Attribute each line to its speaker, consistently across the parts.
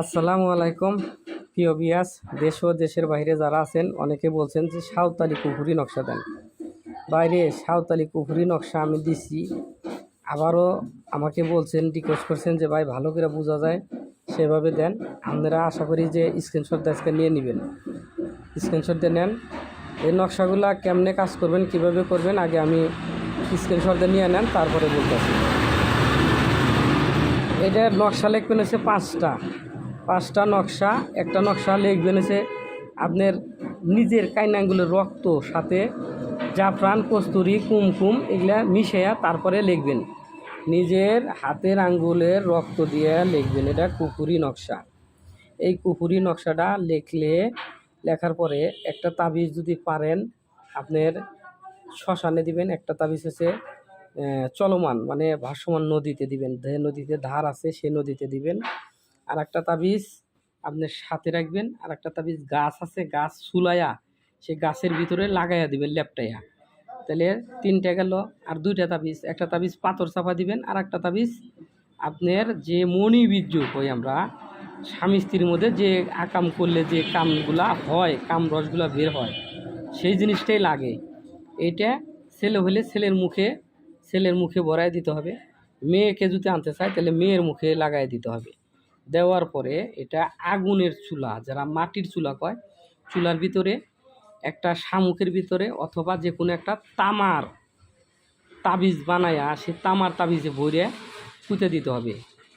Speaker 1: আসসালামু আলাইকুম। প্রিয় বিয়াস দেশ ও দেশের বাইরে যারা আছেন, অনেকে বলছেন যে সাঁওতালি পুকুরি নকশা দেন। বাইরে সাঁওতালি পুকুরি নকশা আমি দিছি। আবারও আমাকে বলছেন রিকোয়েস্ট করছেন যে, ভাই, ভালো করে বোঝা যায়, সেভাবে দেন। আপনারা আশা করি যে স্ক্রিনশট আজকে নিয়ে নেবেন। স্ক্রিনশট দিয়ে নেন। এই নকশাগুলা কেমনে কাজ করবেন, কীভাবে করবেন, আগে আমি স্ক্রিনশট দিয়ে নিয়ে নেন, তারপরে বলতেছি। এটার নকশা লিখবেন হচ্ছে পাঁচটা। পাঁচটা নকশা, একটা নকশা লিখবেন হচ্ছে আপনার নিজের কাইনাঙ্গুলের রক্ত সাথে জাফরান, কস্তুরি, কুমকুম এগুলা মিশাইয়া তারপরে লিখবেন। নিজের হাতের আঙ্গুলের রক্ত দিয়ে লিখবেন, এটা কুকুরি নকশা। এই কুকুরি নকশাটা লিখলে, লেখার পরে একটা তাবিজ যদি পারেন, আপনার শ্মশানে দিবেন, একটা তাবিজ হচ্ছে চলমান মানে ভাসমান নদীতে দিবেন। যে নদীতে ধার আছে, সে নদীতে দিবেন। আর একটা তাবিজ আপনার সাথে রাখবেন আর একটা তাবিজ গাছ আছে, গাছ চুলাইয়া সে গাছের ভিতরে লাগাইয়া দিবেন, লেপটাইয়া। তাহলে তিনটা গেল আর দুইটা তাবিজ, একটা তাবিজ পাথর চাপা দিবেন আর একটা তাবিজ আপনার যে মণি বীর্য কই আমরা, স্বামী স্ত্রীর মধ্যে যে আকাম করলে যে কামগুলা হয় কাম রসগুলা বের হয়, সেই জিনিসটাই লাগে। এটা ছেলে হলে ছেলের মুখে ছেলের মুখে ভরাই দিতে হবে। মেয়েকে যদি আনতে চায়, তাহলে মেয়ের মুখে লাগাই দিতে হবে। দেওয়ার পরে এটা আগুনের চুলা, যারা মাটির চুলা কয়, চুলার ভিতরে একটা শামুকের ভিতরে অথবা যে কোনো একটা তামার তাবিজ বানায়া সে তামার তাবিজে ভরে পুঁতে দিতে হবে।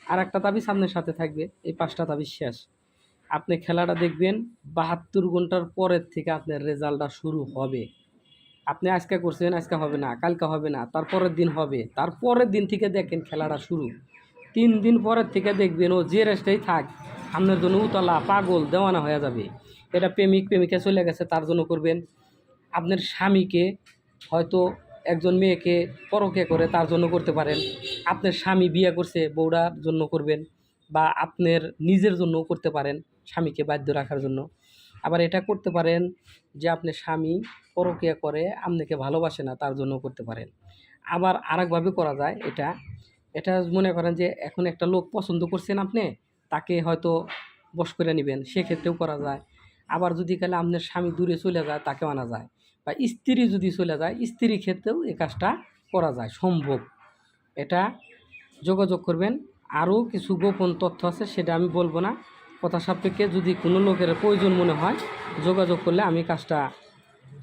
Speaker 1: আর একটা তাবিজ আপনার সাথে থাকবে, এই পাঁচটা তাবিজ শেষ। আপনি খেলাটা দেখবেন, বাহাত্তর ঘণ্টার পরের থেকে আপনার রেজাল্টটা শুরু হবে। আপনি আজকে করছেন, আজকে হবে না, কালকে হবে না, তারপরের দিন হবে। তারপরের দিন থেকে দেখেন খেলাটা শুরু। তিন দিন পরের থেকে দেখবেন ও যে রেস্টেই থাক আপনার জন্য উতলা, পাগল, দেওয়ানা হয়ে যাবে। এটা প্রেমিক, প্রেমিকা চলে গেছে, তার জন্য করবেন। আপনার স্বামীকে হয়তো একজন মেয়েকে পরকে করে তার জন্য করতে পারেন। আপনার স্বামী বিয়ে করছে, বউরার জন্য করবেন বা আপনার নিজের জন্যও করতে পারেন, স্বামীকে বাধ্য রাখার জন্য। আবার এটা করতে পারেন যে আপনার স্বামী পরকিয়া করে, আপনাকে ভালোবাসে না, তার জন্য করতে পারেন। আবার আরেকভাবে করা যায়, এটা এটা মনে করেন যে এখন একটা লোক পছন্দ করছেন আপনি, তাকে হয়তো বশ করে নেবেন, সেক্ষেত্রেও করা যায়। আবার যদি কালে আপনার স্বামী দূরে চলে যায় তাকে আনা যায়। বা স্ত্রী যদি চলে যায়, স্ত্রীর ক্ষেত্রেও এই কাজটা করা যায়, সম্ভব। এটা যোগাযোগ করবেন। আরও কিছু গোপন তথ্য আছে, সেটা আমি বলব না। কথা সাপেক্ষে যদি কোনো লোকের প্রয়োজন মনে হয়, যোগাযোগ করলে আমি কাজটা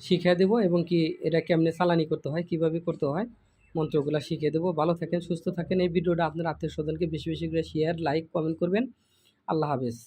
Speaker 1: শিখিয়ে দেবো এবং কি এটা কেমনে চালানি করতে হয়, কীভাবে করতে হয় মন্ত্রগুলো শিখিয়ে দেবো। ভালো থাকেন, সুস্থ থাকেন। এই ভিডিওটা আপনার আত্মীয় স্বজনকে বেশি বেশি করে শেয়ার লাইক কমেন্ট করবেন। আল্লাহ হাফেজ।